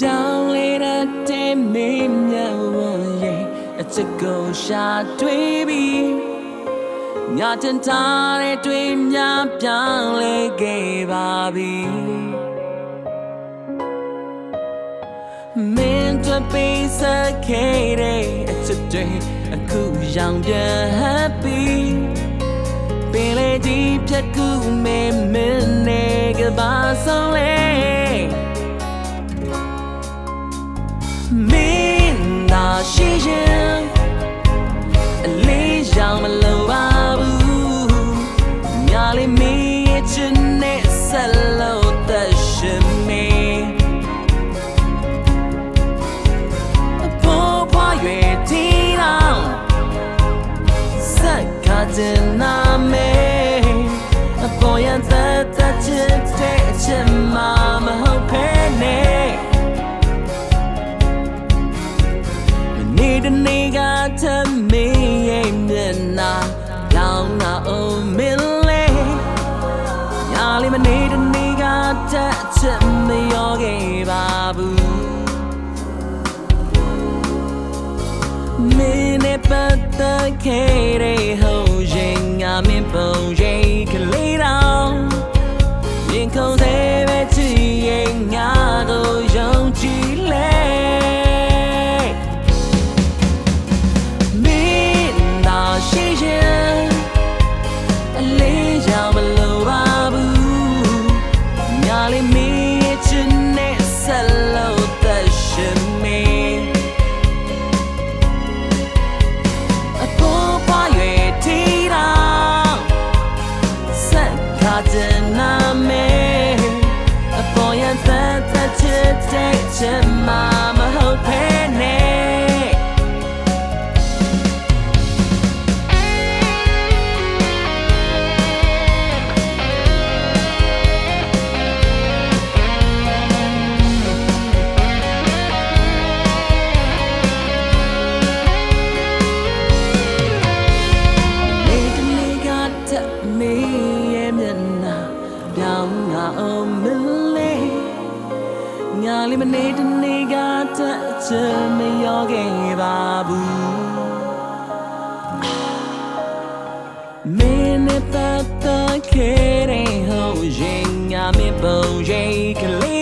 ပြောင်းလဲတဲ့မင်းမြတ်ဝန်ရဲ့အချစ်ကိုရှာတွေ့ပြီးညတင်ထားတဲ့တွေ့များပြောင်းလဲခဲ့ပါပြီမင်းတို့ပေးစခဲ့တဲ့အချစ်တွေအခုရောင်ပြန် happy ပင်လေဒီဖြတ်ကူမင်းမင်းနဲ့ကဘာဆုံးလဲ တင်နာမေအပေါ်ရန်သက်သက်ချစ်တဲ့အချစ်မှမဟုတ်ဖ ೇನೆ နေ့တနေ့ကထမင်းရဲ့မျက်နှာလောင်းနာအောင်မင်းလေးညာလေးမနေ့တနေ့ကတက်ချက်မရောခဲ့ပါဘူးမင်းနဲ့ပတ်သက်ခဲ့တဲ့ ဆက်ခါတဲ့နာမေအပေါ်ရန် အောင်မလေးငါလေးမနေ့တနေ့ကတည်းအချင်မရောခဲ့ပါဘူးမင်းနဲ့ပတ်သက်ခဲ့တဲ့ဟိုရင်ငါမပုံရိပ်ကလေး